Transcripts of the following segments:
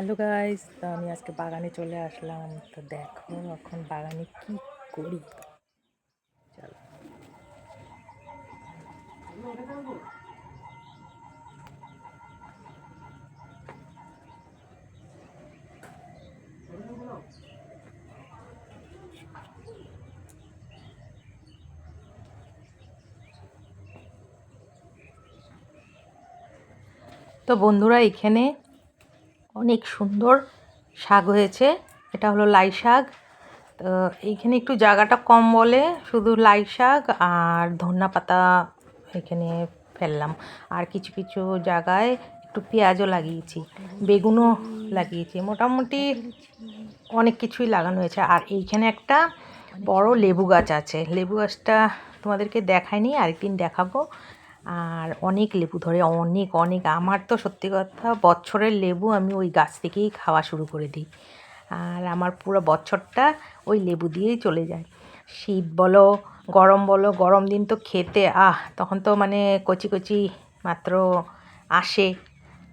Hello guys, তো আমি আজকে বাগানে চলে আসলাম। তো দেখো এখন বাগানে কি করি। চলো। তো বন্ধুরা, এখানে অনেক সুন্দর শাক হয়েছে। এটা হলো লাই শাক। তো এইখানে একটু জায়গাটা কম বলে, শুধু লাই শাক আর ধন্যা পাতা এখানে ফেললাম। আর কিছু কিছু জায়গায় একটু পেঁয়াজও লাগিয়েছি, বেগুনও লাগিয়েছি। মোটামুটি অনেক কিছুই লাগানো হয়েছে। আর এইখানে একটা বড় লেবু গাছ আছে। লেবু গাছটা তোমাদেরকে দেখায়নি আরেকদিন দেখাবো। আর অনেক লেবু ধরে, অনেক অনেক। আমার তো সত্যি কথা, বছরের লেবু আমি ওই গাছ থেকেই খাওয়া শুরু করে দিই। আর আমার পুরো বছরটা ওই লেবু দিয়েই চলে যায়। শীত বলো, গরম বলো, গরম দিন তো খেতে, আহ, তখন তো মানে কচি কচি মাত্র আসে।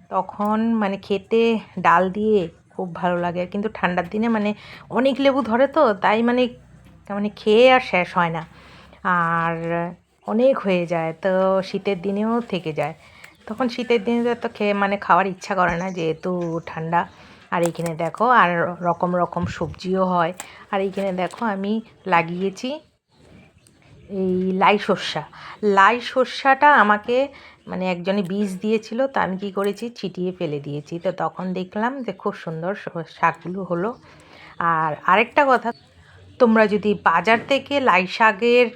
তখন মানে খেতে ডাল দিয়ে খুব ভালো লাগে। কিন্তু ঠান্ডার দিনে মানে অনেক লেবু ধরে তো, তাই মানে মানে খেয়ে আর শেষ হয় না। আর অনেক হয়ে যায়, তো শীতের দিনেও থেকে যায়। তখন শীতের দিনে তো খেয়ে মানে খাওয়ার ইচ্ছা করে না, যেহেতু ঠান্ডা। আর এইখানে দেখো, আর রকম রকম সবজিও হয়। আর এইখানে দেখো, আমি লাগিয়েছি এই লাই শস্যা লাই শস্যাটা আমাকে মানে একজনে বীজ দিয়েছিল, তা আমি কী করেছি, ছিটিয়ে ফেলে দিয়েছি। তো তখন দেখলাম যে খুব সুন্দর শাকগুলো হলো। আর আরেকটা কথা, তোমরা যদি বাজার থেকে লাই শাকের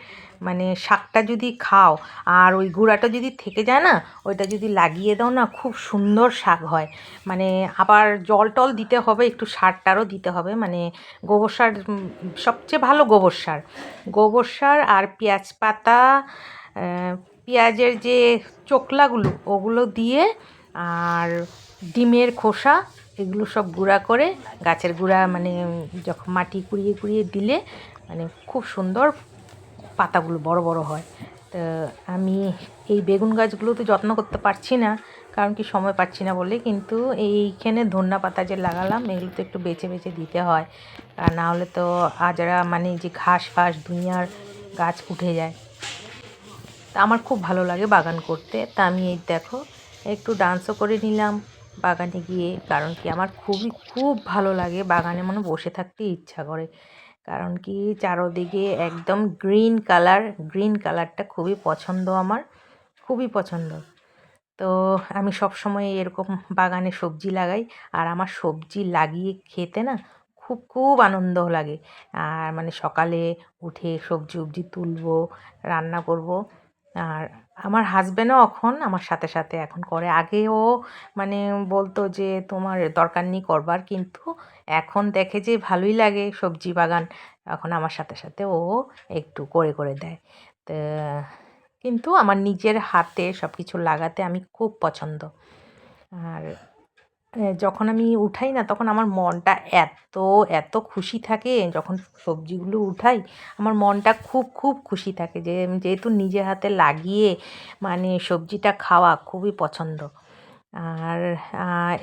মানে শাকটা যদি খাও, আর ওই গুঁড়াটা যদি থেকে যায় না, ওইটা যদি লাগিয়ে দাও না, খুব সুন্দর শাক হয়। মানে আবার জল টল দিতে হবে, একটু সার টারও দিতে হবে। মানে গোবর সার সবচেয়ে ভালো গোবর সার। গোবর সার আর পেঁয়াজ পাতা পেঁয়াজের যে চোকলাগুলো, ওগুলো দিয়ে, আর ডিমের খোসা, এগুলো সব গুঁড়া করে, গাছের গুঁড়া মানে যখন মাটি কুড়িয়ে কুড়িয়ে দিলে মানে খুব সুন্দর পাতাগুলো বড় বড় হয়। তো আমি এই বেগুন গাছগুলো তো যত্ন করতে পারছি না, কারণ কি সময় পাচ্ছি না বলে, কিন্তু এইখানে ধন্যা পাতা যে লাগালাম, এগুলো তো একটু বেছে বেছে দিতে হয়। আর না হলে তো আজরা মানে যে ঘাস ফাস, দুনিয়ার গাছ উঠে যায়। তা আমার খুব ভালো লাগে বাগান করতে। তা আমি এই দেখো, একটু ডান্সও করে নিলাম বাগানে গিয়ে, কারণ কি আমার খুবই, খুব ভালো লাগে বাগানে মনে বসে থাকতে ইচ্ছা করে। কারণ কি চারোদিকে একদম গ্রিন কালার গ্রিন কালারটা খুবই পছন্দ আমার, খুবই পছন্দ। তো আমি সব সময় এরকম বাগানে সবজি লাগাই, আর আমার সবজি লাগিয়ে খেতে না খুব খুব আনন্দ লাগে। আর মানে সকালে উঠে সবজি উবজি তুলবো, রান্না করব, আর আমার হাজব্যান্ডও এখন আমার সাথে সাথে এখন করে। আগেও মানে বলতো যে, তোমার দরকার নেই করবার। কিন্তু এখন দেখে যে ভালোই লাগে সবজি বাগান। এখন আমার সাথে সাথে ও একটু করে করে দেয়। তো কিন্তু আমার নিজের হাতে সব কিছু লাগাতে আমি খুব পছন্দ। আর যখন আমি উঠাই না, তখন আমার মনটা এত এত খুশি থাকে যখন সবজিগুলো উঠাই। আমার মনটা খুব খুব খুশি থাকে যে যেহেতু নিজের হাতে লাগিয়ে মানে সবজিটা খাওয়া খুবই পছন্দ। আর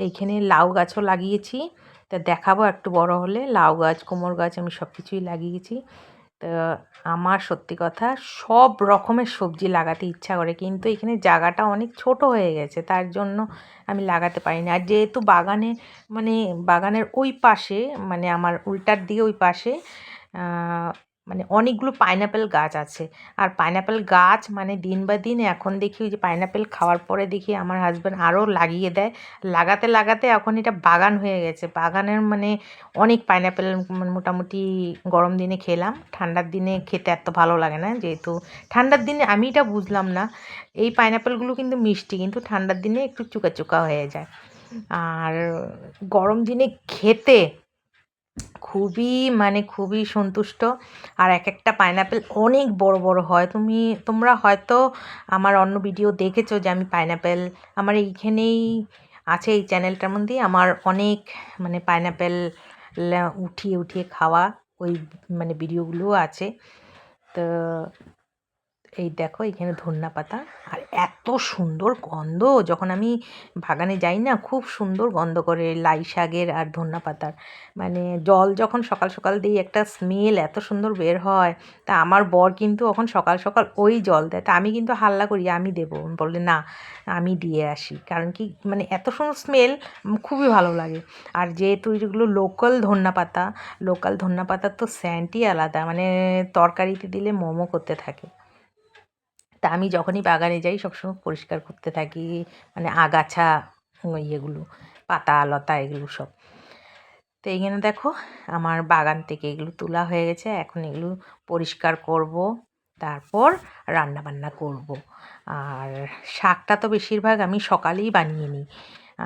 এইখানে লাউ গাছও লাগিয়েছি। তা দেখাবো একটু বড় হলে। লাউ গাছ, কোমর গাছ আমি সব কিছুই লাগিয়েছি। তো আমার সত্যি কথা সব রকমের সবজি লাগাতে ইচ্ছা করে, কিন্তু এখানে জায়গাটা অনেক ছোট হয়ে গেছে, তার জন্য আমি লাগাতে পারি না আর যেহেতু বাগানে মানে বাগানের ওই পাশে মানে আমার উল্টার দিকে ওই পাশে মানে অনেকগুলো পাইনাপেল গাছ আছে। আর পাইনাপেল গাছ মানে দিন বা দিন এখন দেখি ওই যে পাইনাপেল খাওয়ার পরে দেখি আমার হাজব্যান্ড আরও লাগিয়ে দেয়। লাগাতে লাগাতে এখন এটা বাগান হয়ে গেছে। বাগানের মানে অনেক পাইনাপেল মোটামুটি গরম দিনে খেলাম। ঠান্ডার দিনে খেতে এত ভালো লাগে না যেহেতু ঠান্ডার দিনে আমি এটা বুঝলাম না। এই পাইনাপেলগুলো কিন্তু মিষ্টি কিন্তু ঠান্ডার দিনে একটু চুকা চুকা হয়ে যায়। আর গরম দিনে খেতে খুবই মানে খুবই সন্তুষ্ট। আর এক একটা পাইনাপেল অনেক বড় বড় হয়। তুমি, তোমরা হয়তো আমার অন্য ভিডিও দেখেছ যে আমি পাইনাপেল আমার এইখানেই আছে এই চ্যানেলটার মধ্যে আমার অনেক মানে পাইনাপেল উঠিয়ে উঠিয়ে খাওয়া ওই মানে ভিডিওগুলোও আছে। তো এই দেখো এখানে ধন্যা পাতা আর এত সুন্দর গন্ধ। যখন আমি বাগানে যাই না, খুব সুন্দর গন্ধ করে লাই শাকের আর ধন্যা পাতার। মানে জল যখন সকাল সকাল দিই, একটা স্মেল এত সুন্দর বের হয়। তা আমার বর কিন্তু এখন সকাল সকাল ওই জল দেয়। তা আমি কিন্তু হাল্লা করি, আমি দেবো। বলে না, আমি দিয়ে আসি। কারণ কি মানে এত সুন্দর স্মেল খুবই ভালো লাগে। আর যেহেতু যেগুলো লোকাল ধন্যা পাতা লোকাল ধন্যা পাতার তো স্যান্টই আলাদা। মানে তরকারিতে দিলে মোমো করতে থাকে। তা আমি যখনই বাগানে যাই, সবসময় পরিষ্কার করতে থাকি মানে আগাছা, ইয়েগুলো, পাতা, লতা, এগুলো সব। তো এইখানে দেখো, আমার বাগান থেকে এগুলো তোলা হয়ে গেছে, এখন এগুলো পরিষ্কার করব, তারপর রান্না বান্না করব। আর শাকটা তো বেশিরভাগ আমি সকালেই বানিয়ে নিই।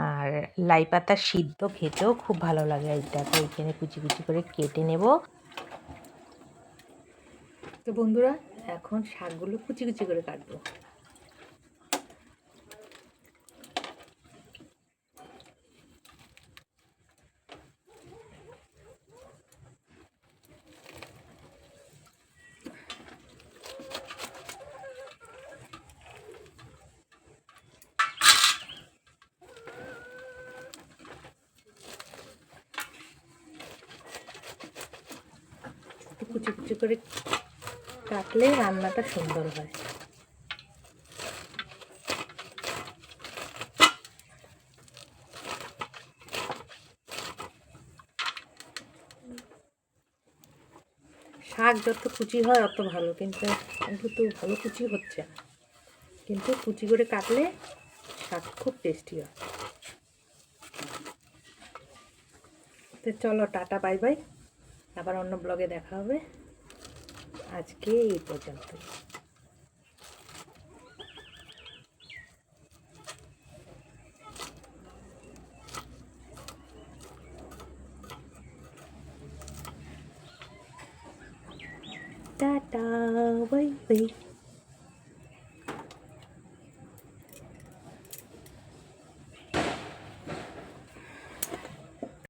আর লাই পাতা সিদ্ধ খেতেও খুব ভালো লাগে। এই দেখো, এইখানে কুচি কুচি করে কেটে নেব। তো বন্ধুরা এখন শাকগুলো কুচি কুচি করে কাটবো। কুচি কুচি করে কাটলে রান্নাটা সুন্দর হয়। শাক যত কুচি হয় অত ভালো, কিন্তু কিন্তু ভালো কুচি হচ্ছে না। কিন্তু কুচি করে কাটলে শাক খুব টেস্টি হয়। তো চলো, টাটা, বাই বাই। আবার অন্য ব্লগে দেখা হবে। আজকে এই পর্যন্ত। Tata bye bye.